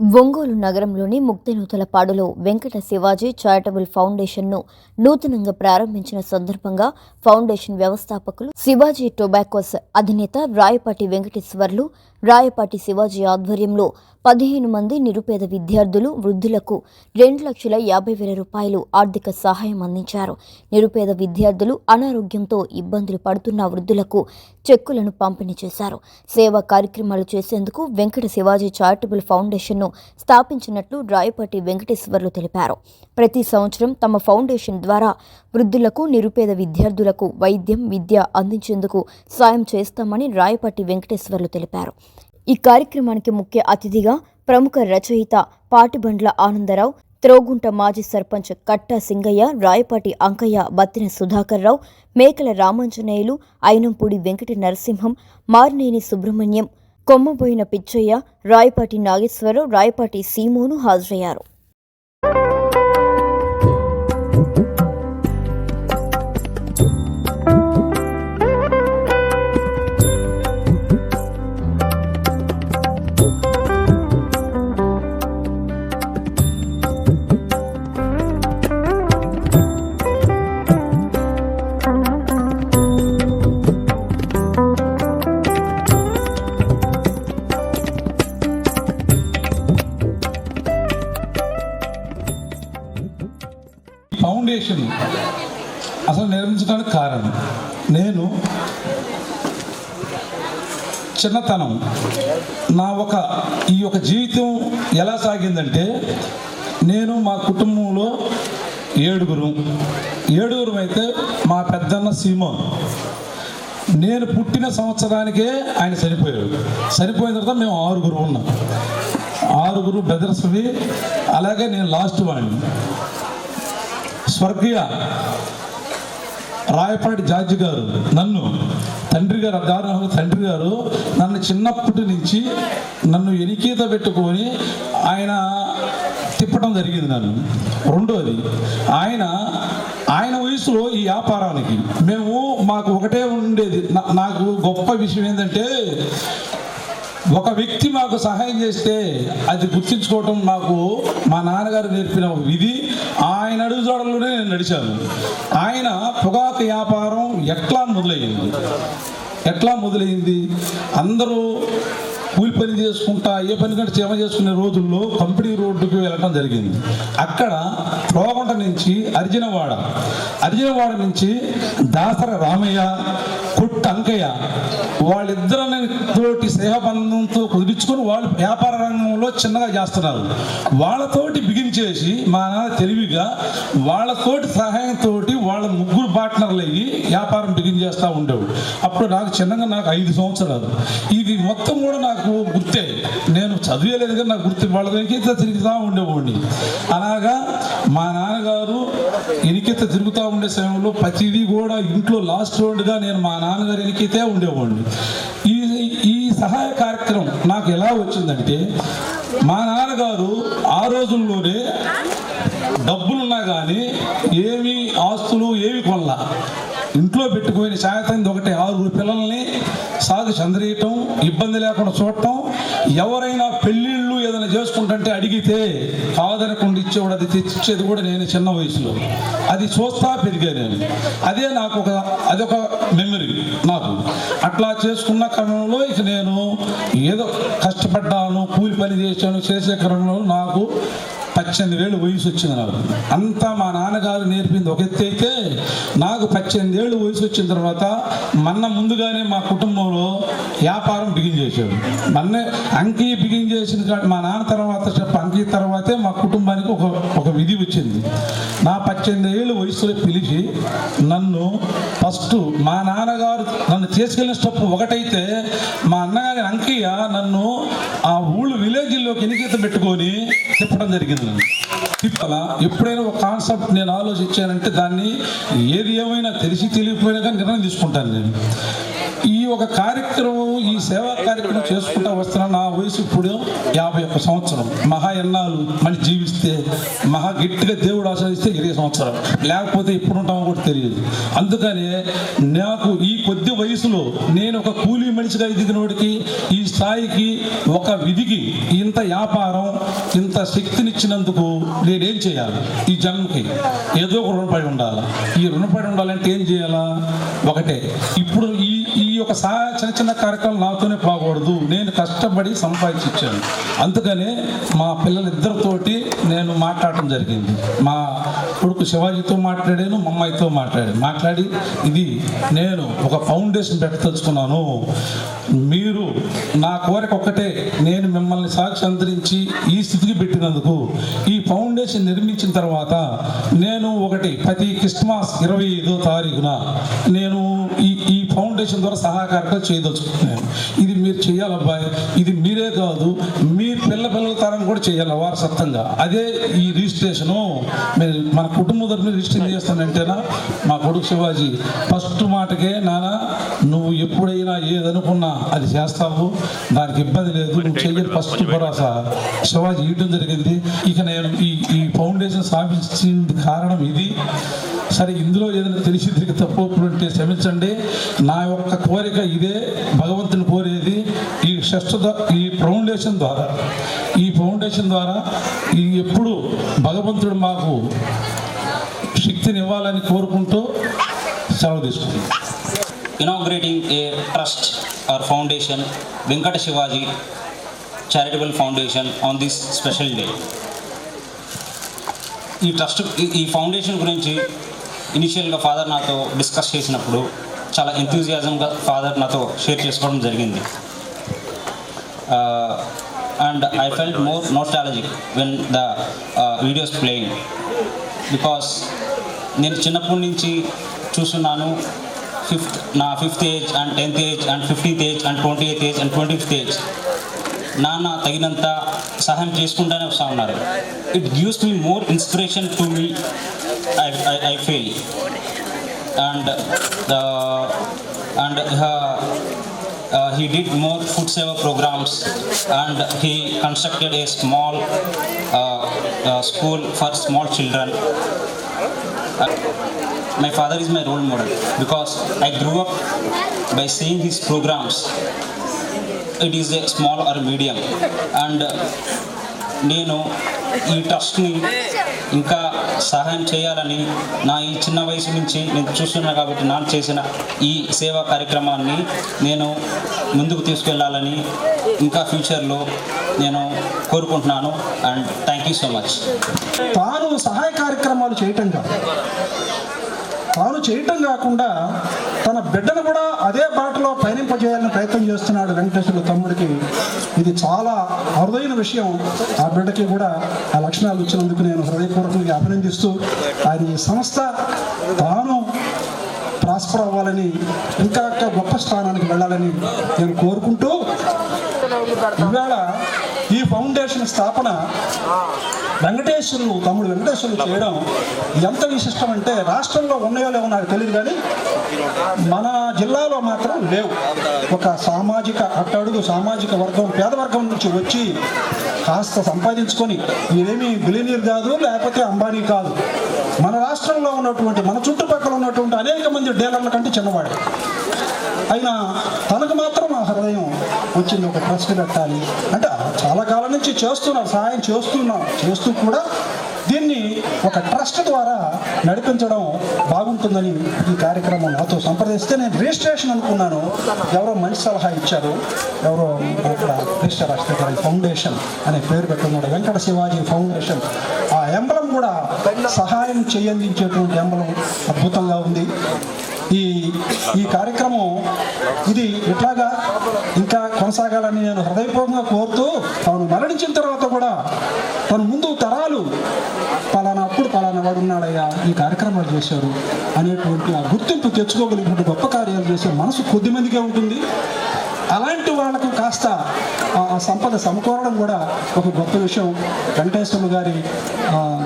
ఒంగోలు నగరంలోని ముక్తినూతలపాడులో వెంకట శివాజీ చారిటబుల్ ఫౌండేషన్ను నూతనంగా ప్రారంభించిన సందర్భంగా ఫౌండేషన్ వ్యవస్థాపకులు శివాజీ టొబాకోస్ అధినేత రాయపాటి వెంకటేశ్వర్లు రాయపాటి శివాజీ ఆధ్వర్యంలో పదిహేను మంది నిరుపేద విద్యార్థులు వృద్ధులకు రెండు లక్షల యాభై వేల రూపాయలు ఆర్థిక సహాయం అందించారు. నిరుపేద విద్యార్థులు అనారోగ్యంతో ఇబ్బందులు పడుతున్న వృద్ధులకు చెక్కులను పంపిణీ చేశారు. సేవా కార్యక్రమాలు చేసేందుకు వెంకట శివాజీ చారిటబుల్ ఫౌండేషన్ను స్థాపించినట్లు రాయపాటి వెంకటేశ్వర్లు తెలిపారు. ప్రతి సంవత్సరం తమ ఫౌండేషన్ ద్వారా వృద్ధులకు నిరుపేద విద్యార్థులకు వైద్యం విద్య అందించేందుకు సాయం చేస్తామని రాయపాటి వెంకటేశ్వర్లు తెలిపారు. ఈ కార్యక్రమానికి ముఖ్య అతిథిగా ప్రముఖ రచయిత పాటిబండ్ల ఆనందరావు త్రోగుంట మాజీ సర్పంచ్ కట్టా సింగయ్య రాయపాటి అంకయ్య బత్తిన సుధాకర్ రావు మేకల రామాంజనేయులు అయినంపూడి వెంకట నరసింహం మార్నేని సుబ్రహ్మణ్యం కొమ్మబోయిన పిచ్చయ్య రాయపాటి నాగేశ్వరరావు రాయపాటి సీమోను హాజరయ్యారు. ఫౌండేషన్ అసలు నిర్మించడానికి కారణం. నేను చిన్నతనం నా ఒక ఈ యొక్క జీవితం ఎలా సాగిందంటే నేను మా కుటుంబంలో ఏడుగురు. ఏడుగురు అయితే మా పెద్దన్న సీమోన్ నేను పుట్టిన సంవత్సరానికే ఆయన చనిపోయాడు. చనిపోయిన తర్వాత మేము ఆరుగురు ఉన్నాం. ఆరుగురు బ్రదర్స్వి అలాగే నేను లాస్ట్ వాడిని. స్వర్గీయ రాయపాటి జార్జి గారు నన్ను తండ్రి గారు గారు తండ్రి గారు నన్ను చిన్నప్పటి నుంచి నన్ను ఎనికీత పెట్టుకొని ఆయన తిప్పడం జరిగింది నన్ను. రెండోది ఆయన ఆయన వయసులో ఈ వ్యాపారానికి మేము మాకు ఒకటే ఉండేది. నాకు గొప్ప విషయం ఏంటంటే ఒక వ్యక్తి మాకు సహాయం చేస్తే అది గుర్తించుకోవటం మాకు మా నాన్నగారు నేర్పిన ఒక విధి. ఆయన అడుగుజోడల్లోనే నేను నడిచాను. ఆయన పొగాకు వ్యాపారం ఎట్లా మొదలయ్యింది? ఎట్లా మొదలైంది అందరూ కూలి పని చేసుకుంటా ఏ పని కంటే సేవ చేసుకునే రోజుల్లో కంపెనీ రోడ్డుకి వెళ్ళటం జరిగింది. అక్కడ రోగంట నుంచి అర్జునవాడ అర్జునవాడ నుంచి దాసర రామయ్య కొట్టు అంకయ్య వాళ్ళిద్దరిని తోటి స్నేహబంధంతో కుదిరించుకొని వాళ్ళు వ్యాపార రంగంలో చిన్నగా చేస్తున్నారు. వాళ్ళతోటి బిగిన్ చేసి మా నాన్న తెలివిగా వాళ్ళతోటి సహాయంతో వాళ్ళ ముగ్గురు పార్ట్నర్లు అయ్యి వ్యాపారం బిగిన్ చేస్తూ ఉండేవాడు. అప్పుడు నాకు చిన్నగా నాకు ఐదు సంవత్సరాలు. ఇది మొత్తం కూడా నాకు గుర్తే. నేను చదివేలేదు కానీ నాకు గుర్తు వాళ్ళ వెనకిత తిరుగుతూ ఉండేవాడిని. అలాగా మా నాన్నగారు ఎనికిత తిరుగుతూ ఉండే సమయంలో ప్రతిదీ కూడా ఇంట్లో లాస్ట్ రోడ్డుగా నేను మా నాన్న నాన్నగారు ఎనికితే ఉండేవాడిని. ఈ ఈ సహాయ కార్యక్రమం నాకు ఎలా వచ్చిందంటే మా నాన్నగారు ఆ రోజుల్లోనే డబ్బులున్నా కానీ ఏమి ఆస్తులు ఏమి కొనలా. ఇంట్లో పెట్టుకుని సాయంత్రం ఒకటి ఆరుగురు పిల్లల్ని సాగు చంద్రీయటం ఇబ్బంది లేకుండా చూడటం ఎవరైనా పెళ్ళిళ్ళు ఏదైనా చేసుకుంటుంటే అడిగితే ఆదరకుండా ఇచ్చేవాడు అది తెచ్చిచ్చేది కూడా నేను చిన్న వయసులో. అది చూస్తా పెరిగా నేను. అదే నాకు ఒక అదొక మెమరీ నాకు. అట్లా చేసుకున్న క్రమంలో ఇక నేను ఏదో కష్టపడ్డాను కూలి పని చేశాను చేసే క్రమంలో నాకు పద్దెనిమిది ఏళ్ళు వయసు వచ్చింది నాకు. అంతా మా నాన్నగారు నేర్పింది ఒక ఎత్తు అయితే నాకు పద్దెనిమిది ఏళ్ళు వయసు వచ్చిన తర్వాత మన్న ముందుగానే మా కుటుంబంలో వ్యాపారం బిగిన్ చేశాడు. మన్నే అంకి బిగిన్ చేసిన మా నాన్న తర్వాత చెప్ప అంకి తర్వాతే మా కుటుంబానికి ఒక ఒక విధి వచ్చింది. నా పద్దెనిమిది ఏళ్ళు వయసులో పిలిచి నన్ను ఫస్ట్ మా నాన్నగారు తీసుకెళ్ళిన స్టెప్ ఒకటైతే మా అన్నగారి అంకయ్య నన్ను ఆ ఊళ్ళు విలేజ్లోకి ఎనికేత పెట్టుకొని తిప్పడం జరిగింది. నన్ను తిప్పాలా? ఎప్పుడైనా ఒక కాన్సెప్ట్ నేను ఆలోచించానంటే దాన్ని ఏది ఏమైనా తెలిసి తెలియకపోయినా కానీ నిర్ణయం తీసుకుంటాను నేను. ఈ ఒక కార్యక్రమం ఈ సేవా కార్యక్రమం చేసుకుంటా వస్తున్న నా వయసు ఇప్పుడు యాభై ఒక్క సంవత్సరం. మహా ఎన్నాళ్ళు మనిషి జీవిస్తే మహా గట్టిగా దేవుడు ఆశ్రయిస్తే ఇరవై సంవత్సరం. లేకపోతే ఇప్పుడు ఉంటామో కూడా తెలియదు. అందుకనే నాకు ఈ కొద్ది వయసులో నేను ఒక కూలీ మనిషిగా ఎదిగినోడికి ఈ స్థాయికి ఒక విధికి ఇంత వ్యాపారం ఇంత శక్తినిచ్చినందుకు నేనేం చేయాలి? ఈ జన్మకి ఏదో ఒక రుణపడి ఉండాలి. ఈ రుణపడి ఉండాలంటే ఏం చేయాలా? ఒకటే ఇప్పుడు ఈ ఈ యొక్క సా చిన్న చిన్న కార్యక్రమాలు నాతోనే పోకూడదు. నేను కష్టపడి సంపాదించి ఇచ్చాను అందుకనే మా పిల్లలిద్దరితోటి నేను మాట్లాడటం జరిగింది. మా కొడుకు శివాజీతో మాట్లాడాను మా అమ్మాయితో మాట్లాడాను. మాట్లాడి ఇది నేను ఒక ఫౌండేషన్ పెట్టదలుచుకున్నాను మీరు నా కోరిక ఒక్కటే నేను మిమ్మల్ని సాక్షి అంతరించి ఈ స్థితికి పెట్టినందుకు ఈ ఫౌండేషన్ నిర్మించిన తర్వాత నేను ఒకటి ప్రతి క్రిస్మస్ ఇరవై ఐదో తారీఖున నేను ఈ ఈ ఫౌండేషన్ ద్వారా సహాయకారంగా చేయదలుచుకున్నాను ఇది మీరు చేయాలి అబ్బాయి ఇది మీరే కాదు మీ పిల్ల పిల్లల తరం కూడా చేయాలి వారసత్వంగా. అదే ఈ రిజిస్ట్రేషను మీరు మన కుటుంబం తరఫున రిజిస్ట్రేషన్ చేస్తానంటేనా మా కొడుకు శివాజీ ఫస్ట్ మాటకే నాన్న నువ్వు ఎప్పుడైనా ఏదనుకున్నా అది చేస్తావు దానికి ఇబ్బంది లేదు నువ్వు చెయ్యని ఫస్ట్ భరోసా శివాజీ ఇవ్వడం జరిగింది. ఇక నేను ఈ ఈ ఫౌండేషన్ స్థాపించింది కారణం ఇది. సరే ఇందులో ఏదైనా తెలిసి తిరిగి తప్పు ఉంటే క్షమించండి. నా యొక్క కోరిక ఇదే భగవంతుని కోరేది ఈ షష్ట ఈ ఫౌండేషన్ ద్వారా. ఈ ఫౌండేషన్ ద్వారా ఈ ఎప్పుడు భగవంతుడు మాకు శక్తిని ఇవ్వాలని కోరుకుంటూ సెలవు తీసుకుంటాం inaugurating a trust. Our foundation, Venkata Shivaji Charitable Foundation on this special day. ఈ ట్రస్ట్ ఈ- ఈ ఫౌండేషన్ గురించి ఇనిషియల్గా ఫాదర్ నాతో డిస్కస్ చేసినప్పుడు చాలా ఎంతూజియాజంగా ఫాదర్ నాతో షేర్ చేసుకోవడం జరిగింది and I felt more nostalgic when the videos playing because నేను చిన్నప్పటి నుంచి చూస్తున్నాను ఫిఫ్త్ నా fifth age and tenth age and fifteenth age and twenty eighth age and twenty fifth age నాన్న తగినంత సహాయం చేసుకుంటూనే వస్తూ ఉన్నారు it gives me more inspiration to me I I feel and the and uh, he did more food saver programs and he constructed a small uh, uh, school for small children Uh, My father is my role model because i grew up by seeing his programs. It is a small or medium. And uh, నేను ఈ ట్రస్ట్ని ఇంకా సహాయం చేయాలని నా ఈ చిన్న వయసు నుంచి నేను చూస్తున్నా కాబట్టి నాకు చేసిన ఈ సేవా కార్యక్రమాన్ని నేను ముందుకు తీసుకెళ్ళాలని ఇంకా ఫ్యూచర్లో నేను కోరుకుంటున్నాను. And thank you so much తాను సహాయ కార్యక్రమాలు చేయటం కాదు. తాను చేయటం కాకుండా తన బిడ్డను కూడా అదే బాటలో పయనింపజేయాలని ప్రయత్నం చేస్తున్నాడు వెంకటేశ్వర తమ్ముడికి. ఇది చాలా అరుదైన విషయం. ఆ బిడ్డకి కూడా ఆ లక్షణాలు ఇచ్చినందుకు నేను హృదయపూర్వకంగా అభినందిస్తూ ఆయన ఈ సంస్థ తాను ప్రాస్పర్ అవ్వాలని ఇంకా ఇంకా గొప్ప స్థానానికి వెళ్ళాలని నేను కోరుకుంటూ ఇవాళ ఈ ఫౌండేషన్ స్థాపన వెంకటేశ్వరులు తమ్ముడు వెంకటేశ్వరులు చేయడం ఎంత విశిష్టం అంటే రాష్ట్రంలో ఉన్నాయో లేవో నాకు తెలియదు కానీ మన జిల్లాలో మాత్రం లేవు. ఒక సామాజిక అట్టడుగు సామాజిక వర్గం పేద వర్గం నుంచి వచ్చి కాస్త సంపాదించుకొని ఇదేమి బిలినీర్ కాదు లేకపోతే అంబానీ కాదు. మన రాష్ట్రంలో ఉన్నటువంటి మన చుట్టుపక్కల ఉన్నటువంటి అనేక మంది డీలర్ల కంటే చిన్నవాడు అయినా తనకు మాత్రం ఆ హృదయం వచ్చింది ఒక ట్రస్ట్ పెట్టాలి. అంటే చాలా కాలం నుంచి చేస్తున్నాం సహాయం చేస్తున్నాం. చేస్తూ కూడా దీన్ని ఒక ట్రస్ట్ ద్వారా నడిపించడం బాగుంటుందని ఈ కార్యక్రమం నాతో సంప్రదిస్తే నేను రిజిస్ట్రేషన్ అనుకున్నాను. ఎవరో మంచి సలహా ఇచ్చారు. ఎవరో ఇక్కడ రిజిస్టర్ రాష్ట్ర ఫౌండేషన్ అనే పేరు పెట్టున్నాడు. వెంకట శివాజీ ఫౌండేషన్. ఆ ఎంబలం కూడా సహాయం చేయందించేటువంటి ఎంబలం అద్భుతంగా ఉంది. ఈ ఈ కార్యక్రమం ఇది ఇట్లాగా ఇంకా కొనసాగాలని నేను హృదయపూర్వకంగా కోరుతూ తాను మరణించిన తర్వాత కూడా తను ముందు తరాలు పలానా అప్పుడు పలానా వాడు ఉన్నాడయ్యా ఈ కార్యక్రమాలు చేశారు అనేటువంటి ఆ గుర్తింపు తెచ్చుకోగలిగినటువంటి గొప్ప కార్యాలు చేసే మనసు కొద్ది మందికే ఉంటుంది. అలాంటి వాళ్ళకు కాస్త ఆ సంపద సమకూరడం కూడా ఒక గొప్ప విషయం. వెంకటేశ్వర గారి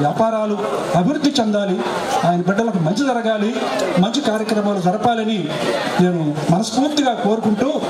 వ్యాపారాలు అభివృద్ధి చెందాలి. ఆయన బిడ్డలకు మంచి జరగాలి. మంచి కార్యక్రమాలు జరపాలని నేను మనస్ఫూర్తిగా కోరుకుంటూ